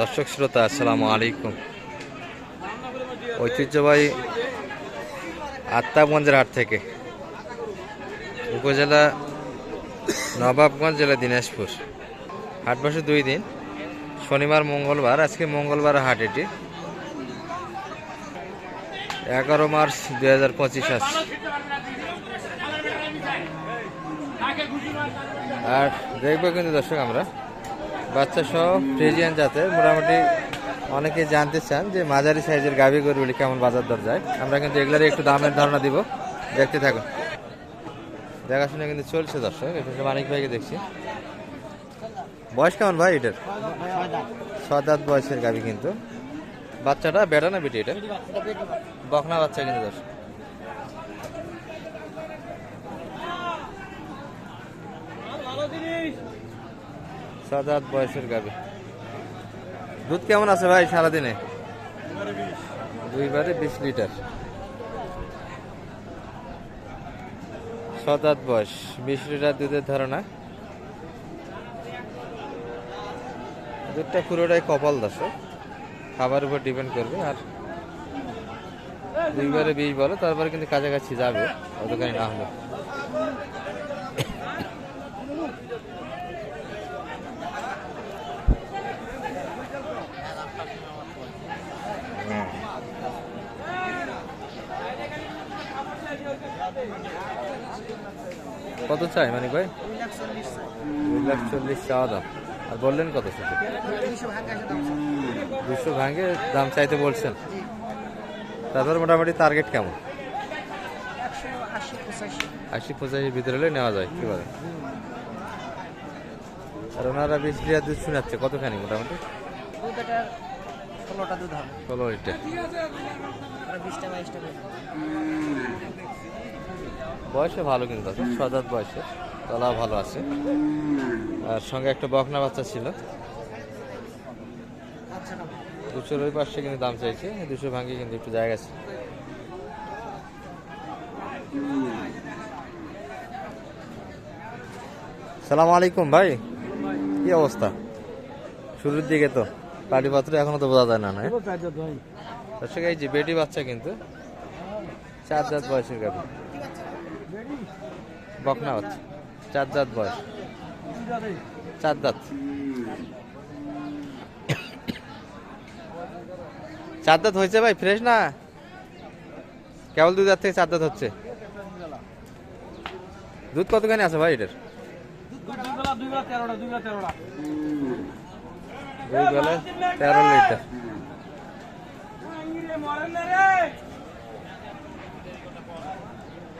দর্শক শ্রোতা, আসসালামু আলাইকুম। ঐতিহ্যবাহী আত্মাবগঞ্জের হাট থেকে উপজেলা নবাবগঞ্জ জেলা দিনাজপুর। হাট বসে দুই দিন, শনিবার, মঙ্গলবার। আজকে মঙ্গলবার হাট এটি। এগারো মার্চ দুই হাজার পঁচিশ আর দেখব কিন্তু দর্শক আমরা। বাচ্চা সহ ফ্রিজিয়ান জাতের, মোটামুটি অনেকে জানতে চান যে মাঝারি সাইজের গাভী গরুগুলি কেমন বাজার দর যায়। আমরা কিন্তু এগুলারই একটু দামের ধারণা দিব। দেখতে থাকুন। দেখাশোনা কিন্তু চলছে দর্শক এখানে মানিক ভাইকে দেখছি। বয়স কেমন ভাই এটার? সদাত বয়সের গাভী কিন্তু। বাচ্চাটা বেটা না বেটি এটা? বকনা বাচ্চা কিন্তু দর্শক। সাত বয়সের গাভী। দুধ কেমন আছে ভাই সারাদিনে? দুইবারে বিশ লিটার। সাত বয়স, বিশ লিটার দুধের ধারণা? দুধটা পুরোটাই কপাল দর্শক খাবার উপর ডিপেন্ড করবে, আর দুইবারে বিশ বলো, তারপরে কিন্তু কাছাকাছি যাবে, অতখানি না হলে কত চাই মানে ভাই? দুই লাখ চল্লিশ চাওয়া দাম আর বললেন কত সেটা দুশো ভাঙে দাম চাইতে বলছেন। তারপর মোটামুটি টার্গেট কেমন? আশি পঁচাশির ভিতরে হলে নেওয়া যায় কি বলে? আর ওনারা বিশ লিটার দুধ শোনাচ্ছে কতখানি মোটামুটি? ষোলোটা দুধ হবে। ষোলো লিটার। বিশটা বাইশটা বয়সে ভালো কিন্তু আছে সজাত বয়সে তলাও ভালো আছে। আর সঙ্গে একটা বকনা বাচ্চা ছিল। দুশোর ওই পাশে কিন্তু দাম চাইছে দুশো ভাঙে কিন্তু একটু জায়গা আছে। সালাম আলাইকুম ভাই কি অবস্থা? শুরুর দিকে তো পাটি পাত্র এখনও তো বোঝা যায় না না? দর্শক এই যে বেটি বাচ্চা কিন্তু চার দাঁত বয়সের গাভি। বকনা বাচ্চা চার দাঁত বয়স। চার দাঁত। চার দাঁত হয়েছে ভাই, ফ্রেশ না? কেবল দুধ দাঁত থেকে চার দাঁত হচ্ছে। দুধ কতখানি আছে ভাই এটার? তেরো লিটার।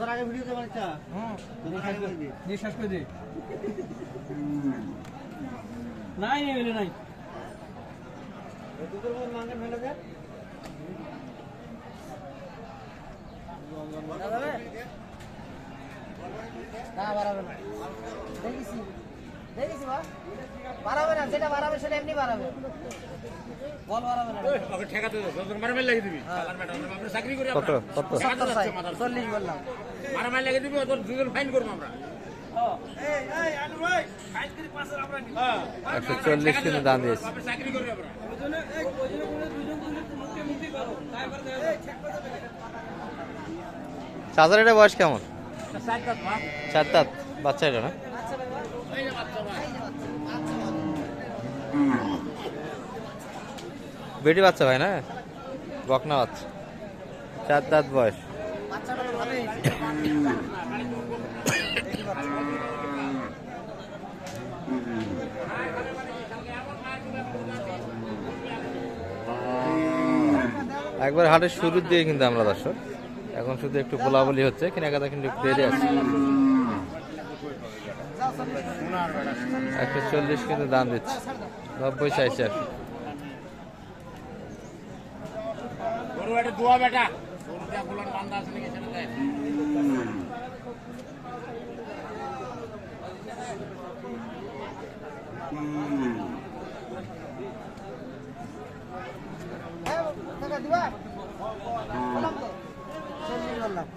দুধের আগে ভিডিও শেষ করে দিই। দিয়ে শেষ করে দে নাই নেই। বলে নাই দুধের মধ্যে মাঙ্গের ফেলে দেন না বাড়াবে না। দেখেছি। দেখেছি বা বাড়াবে না যেটা বাড়াবে সেটা এমনি বাড়াবে। বল বাড়াবে না। কত কত? সত্তর সাই চল্লিশ বললাম। একশো চল্লিশ কিন্তু দাম দিয়েছে। এটা বয়স কেমন? চার দাঁত বাচ্চা এটা না? বেটি বাচ্চা ভাই না? বকনা বাচ্চা। চার দাঁত বয়স। একবার হাটের শুরুর দিয়ে কিন্তু আমরা দর্শক। এখন শুধু একটু বলাবলি হচ্ছে, কেনাকাটা কিন্তু দেরি আছে। একশো চল্লিশ কিন্তু দাম দিচ্ছে। নব্বই চাইছে আর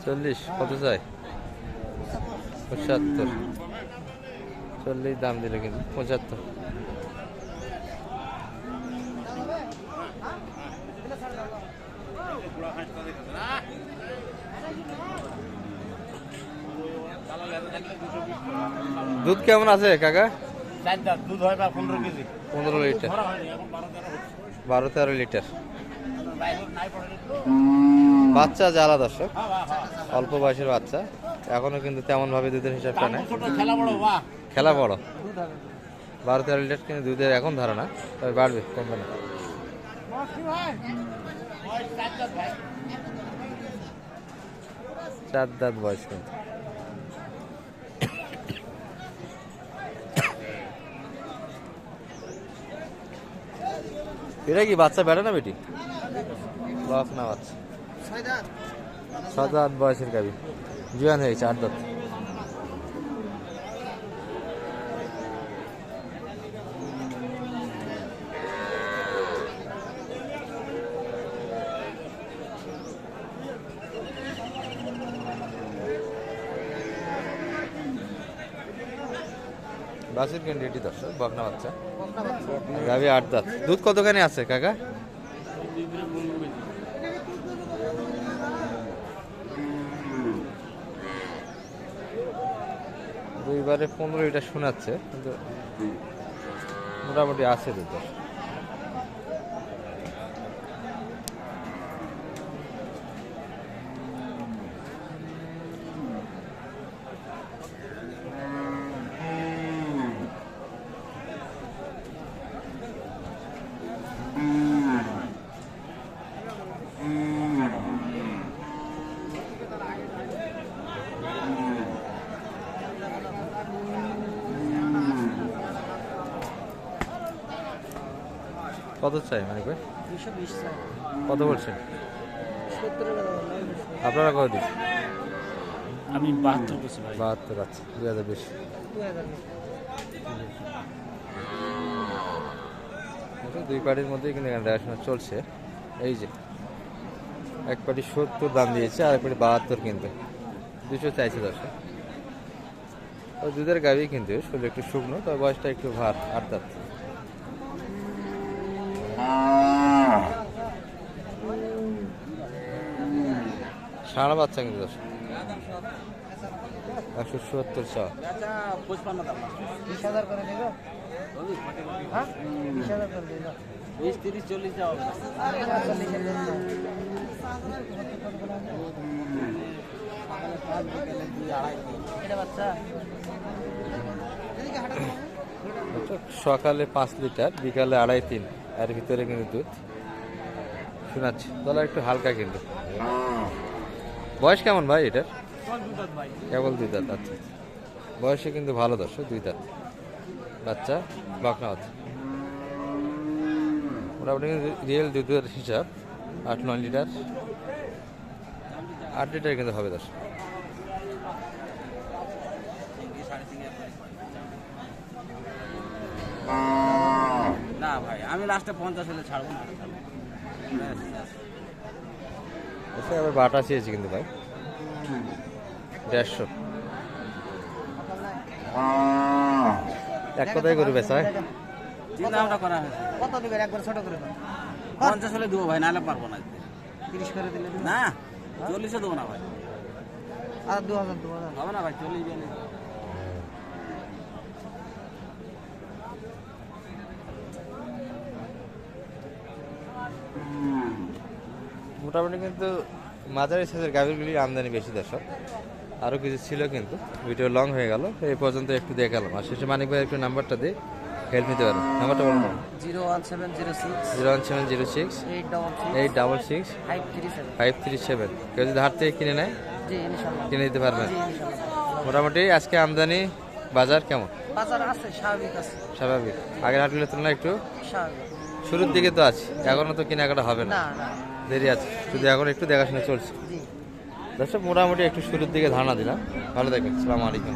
চল্লিশ কত চাই? পঁচাত্তর। চল্লিশ দাম দিলে কিন্তু পঁচাত্তর। দুধ কেমন আছে কাকা? দুধ হয় বা পনেরো কেজি। পনেরো লিটার। বারো তেরো লিটার। বাচ্চা জ্বালা দর্শক অল্প বয়সের বাচ্চা। এখনও কিন্তু তেমন ভাবে দুধের হিসাবটা নেই খেলা বড় খেলা বড়। বারো তেরো লিটার কিন্তু দুধের এখন ধারণা তবে বাড়বে কমবে না। চার দাঁত বয়স কিন্তু। এটা কি বাচ্চা বেড়ে না বেটি? বাপ না বাচ্চা। সাত আট বয়সের কাবি জুয়ান হয়েছে আট দাঁত। বাসের ক্যান্ডিডেটই দর্শক বকনা বাচ্চা গাভি। আট দাঁত দুধ কতখানি আছে কাকা দুইবারে পনেরো এটা শোনাচ্ছে কিন্তু মোটামুটি আছে দুধ দর্শক। কত চাই মানে ভাই। কত বলছেন। আপনারা কত দিন? আমি বাহাত্তর বাহাত্তর আছে দুই হাজার বেশি। দুই পার্টির মধ্যে কিন্তু এখানে দেখাশোনা চলছে। এই যে এক পার্টি সত্তর দাম দিয়েছে আর এক পার্টি বাহাত্তর কিন্তু দুশো চাইছে দশে ওই দুধের গাবি কিন্তু শরীর একটু শুকনো তবে বয়সটা একটু ভার আট দাঁত। সারা বাচ্চা কিন্তু দশ। একশো সত্তর চা পঁচপান্ন বিশ হাজার করে দিবো? হ্যাঁ? বিশ তিরিশ চল্লিশ? আচ্ছা, সকালে পাঁচ লিটার বিকালে আড়াই তিন। এর ভিতরে কিন্তু দুধ। শোনাচ্ছি। তাহলে একটু হালকা কিন্তু। বয়স কেমন ভাই এটার? কেবল দুই দাঁত আচ্ছা। বয়সে কিন্তু ভালো দর্শক, দুই দাঁত। বাচ্চা বাকনা বাচ্চা। মোটামুটি রিয়েল দুধের হিসাব, আট নয় লিটার। আট লিটার কিন্তু হবে দর্শক না ভাই আমি লাস্টে পঞ্চাশ হলে ছাড়বো না। আবার বাটা চেয়েছি কিন্তু ভাই। দেড়শো। এক কথাই করবে স্যার চিন্তা ভাবনা করা হয়েছে। কত দিবেন একবার ছোট করে দাও। পঞ্চাশ হলে দেবো ভাই নাহলে পারব না তিরিশ করে দিলে না চল্লিশে দেবো না ভাই। আর দু হাজার দু হাজার। হবে না ভাই চল্লিশ মোটামুটি কিন্তু মাঝারি সাইজের গাভীরগুলির আমদানি বেশি দর্শক। আরও কিছু ছিল কিন্তু ভিডিও লং হয়ে গেল এই পর্যন্ত একটু দেখালাম। আর শেষে মানিক ভাই একটু নাম্বারটা দিয়ে হেল্প নিতে পারেন। নাম্বারটা বলুন zero one seven zero six zero one seven zero six eight double six five three seven five three seven কেউ যদি হাট থেকে কিনে নেয় কিনে দিতে পারবেন। মোটামুটি আজকে আমদানি বাজার কেমন? বাজার আছে স্বাভাবিক আছে। স্বাভাবিক। আগের হাটগুলোর তুলনায় একটু স্বাভাবিক। শুরুর দিকে তো আছে এখনও তো কেনাকাটা হবে না। দেরি আছে শুধু এখন একটু দেখাশোনা চলছে। দর্শক মোটামুটি একটু শুরুর দিকে ধারণা দিলাম। ভালো থাকবেন সালাম আলাইকুম।